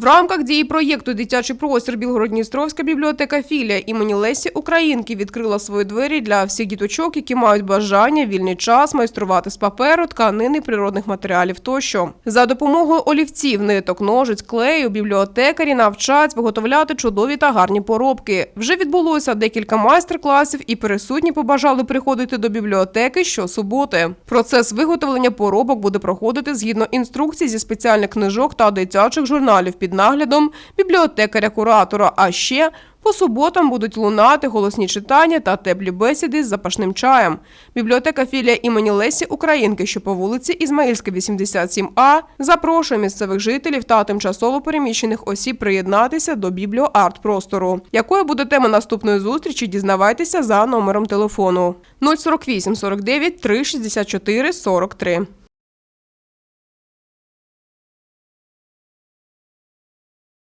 В рамках дії проєкту Дитячий простір Білгород-Дністровська бібліотека філія імені Лесі Українки відкрила свої двері для всіх діточок, які мають бажання, вільний час майструвати з паперу, тканини, природних матеріалів тощо. За допомогою олівців, ниток, ножиць, клею бібліотекарі навчать виготовляти чудові та гарні поробки. Вже відбулося декілька майстер-класів, і присутні побажали приходити до бібліотеки щосуботи. Процес виготовлення поробок буде проходити згідно інструкцій зі спеціальних книжок та дитячих журналів під наглядом бібліотекаря-куратора. А ще по суботам будуть лунати голосні читання та теплі бесіди з запашним чаєм. Бібліотека філія імені Лесі Українки, що по вулиці Ізмаїльська, 87А, запрошує місцевих жителів та тимчасово переміщених осіб приєднатися до бібліоарт-простору. Якою буде тема наступної зустрічі, дізнавайтеся за номером телефону 048 49 364 43.